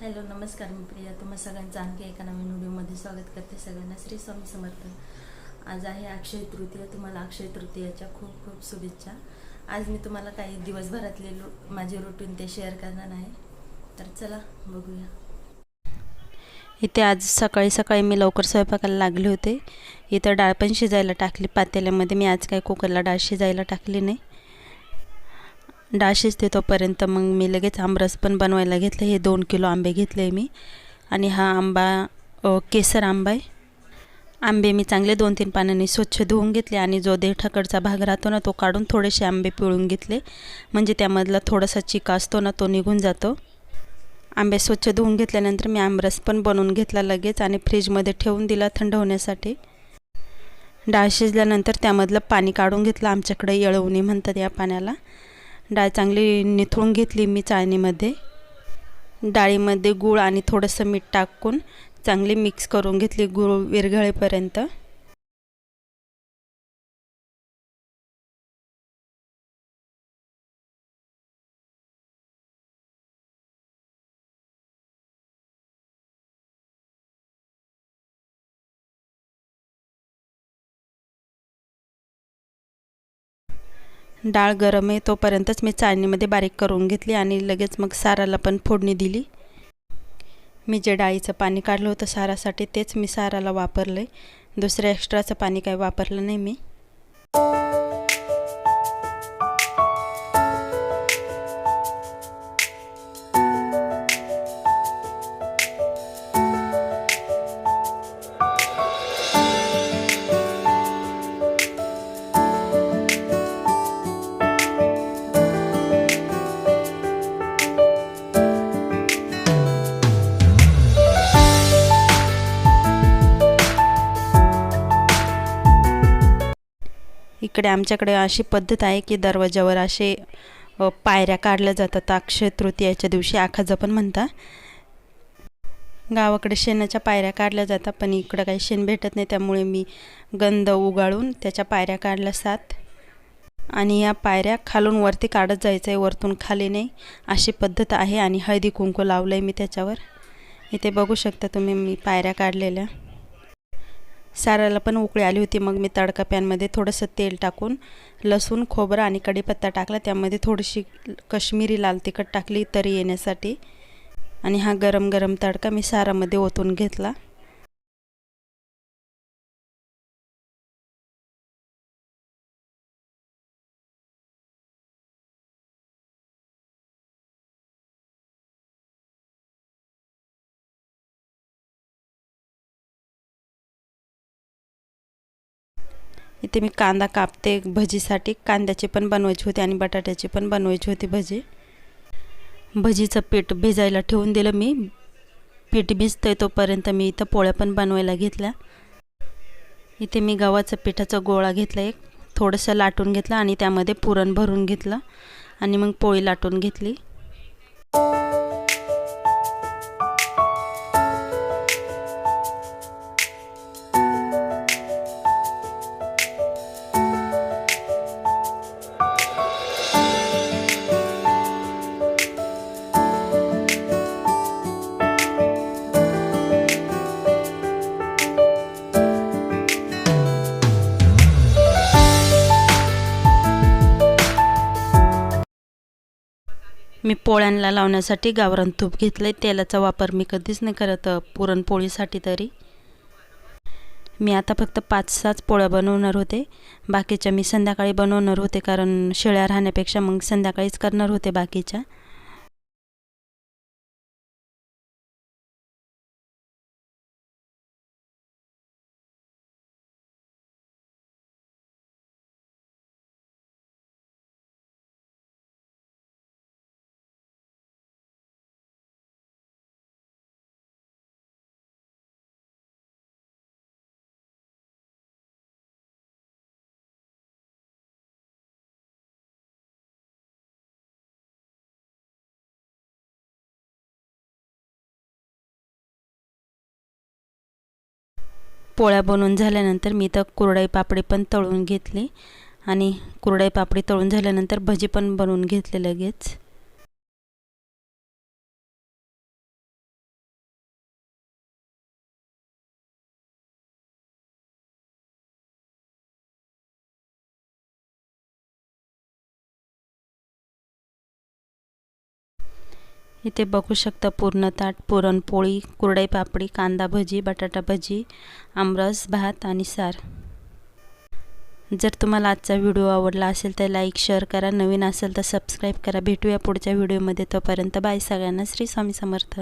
Hello नमस्कार मी प्रिया. तुम्हा सगळ्यांचं आणखी एका नवीन व्हिडिओमध्ये स्वागत करते सगळ्यांना. श्री स्वामी समर्थ. आज आहे अक्षय तृतीया. तुम्हाला अक्षय तृतीयाच्या खूप खूप शुभेच्छा. आज मी तुम्हाला काही दिवसभरातले लो माझे रुटीन ते शेअर करणार आहे. तर चला बघूया. इथे आज सकाळी सकाळी मी लवकर स्वयंपाकाला लागले होते. इथं डाळ पण शिजायला टाकली. पातेल्यामध्ये मी आज काय कुकरला डाळ शिजायला टाकली नाही. डाळ शिजते तोपर्यंत मग मी लगेच आमरस पण बनवायला घेतलं. हे दोन किलो आंबे घेतले मी. आणि हा आंबा केसर आंबा आहे. आंबे मी चांगले दोन तीन पाण्याने स्वच्छ धुवून घेतले आणि जो देठाकडचा भाग राहतो ना तो काढून थोडेसे आंबे पिळून घेतले. म्हणजे त्यामधला थोडासा चिका असतो ना तो निघून जातो. आंबे स्वच्छ धुवून घेतल्यानंतर मी आमरस पण बनवून घेतला लगेच आणि फ्रीजमध्ये ठेवून दिला थंड होण्यासाठी. डाळ शिजल्यानंतर त्यामधलं पाणी काढून घेतलं. आमच्याकडे येळवणी म्हणतात या पाण्याला. डाळ चांगली निथळून घेतली मी चाळणीमध्ये. डाळीमध्ये गूळ आणि थोडंसं मीठ टाकून चांगली मिक्स करून घेतली गूळ विरघळेपर्यंत. डाळ गरम आहे तोपर्यंतच मी चाळणीमध्ये बारीक करून घेतली आणि लगेच मग साराला पण फोडणी दिली. मी जे डाळीचं पाणी काढलं होतं सारासाठी तेच मी साराला वापरलं आहे दुसरं एक्स्ट्राचं पाणी काही वापरलं नाही मी. इकडे आमच्याकडे अशी पद्धत आहे की दरवाजावर असे पायऱ्या काढल्या जातात. अक्षय तृतीयाच्या दिवशी आखाचं पण म्हणता गावाकडे शेणाच्या पायऱ्या काढल्या जातात पण इकडं काही शेण भेटत नाही. त्यामुळे मी गंध उगाळून त्याच्या पायऱ्या काढल्या सात. आणि या पायऱ्या खालून वरती काढत जायचं आहे वरतून खाली नाही. अशी पद्धत आहे आणि हळदी कुंकू लावलं आहे मी त्याच्यावर. इथे बघू शकता तुम्ही मी पायऱ्या काढलेल्या. साराला पण उकळी आली होती. मग मी तडका पॅनमध्ये थोडंसं तेल टाकून लसूण खोबरं आणि कढीपत्ता टाकला. त्यामध्ये थोडीशी कश्मीरी लाल तिखट टाकली तरी येण्यासाठी. आणि हा गरम गरम तडका मी सारामध्ये ओतून घेतला. इथे मी कांदा कापते भजीसाठी कांद्याची पण बनवायची होती आणि बटाट्याची पण बनवायची होती भजी. भजीचं पीठ भिजायला ठेवून दिलं मी. पीठ भिजतंय तोपर्यंत मी इथं पोळ्या पण बनवायला घेतल्या. इथे मी गव्हाचं पिठाचा गोळा घेतला एक थोडंसं लाटून घेतलं आणि त्यामध्ये पुरण भरून घेतलं आणि मग पोळी लाटून घेतली. मी पोळ्यांना लावण्यासाठी गावरान तूप घेतलं आहे तेलाचा वापर मी कधीच नाही करत पुरणपोळीसाठी तरी. मी आता फक्त पाच सहाच पोळ्या बनवणार होते. बाकीच्या मी संध्याकाळी बनवणार होते कारण शेळ्या राहण्यापेक्षा मग संध्याकाळीच करणार होते बाकीच्या. पोळ्या बनवून झाल्यानंतर मी तर कुरडई पापडी पण तळून घेतली आणि कुरडई पापडी तळून झाल्यानंतर भजी पण बनवून घेतले लगेच. इथे बघू शकता पूर्ण ताट पुरणपोळी कुरडई पापडी कांदा भजी बटाटा भजी आमरस भात आणि सार. जर तुम्हाला आजचा व्हिडिओ आवडला असेल तर लाईक शेअर करा. नवीन असेल तर सबस्क्राईब करा. भेटूया पुढच्या व्हिडिओमध्ये. तोपर्यंत बाय सगळ्यांना. श्री स्वामी समर्थ.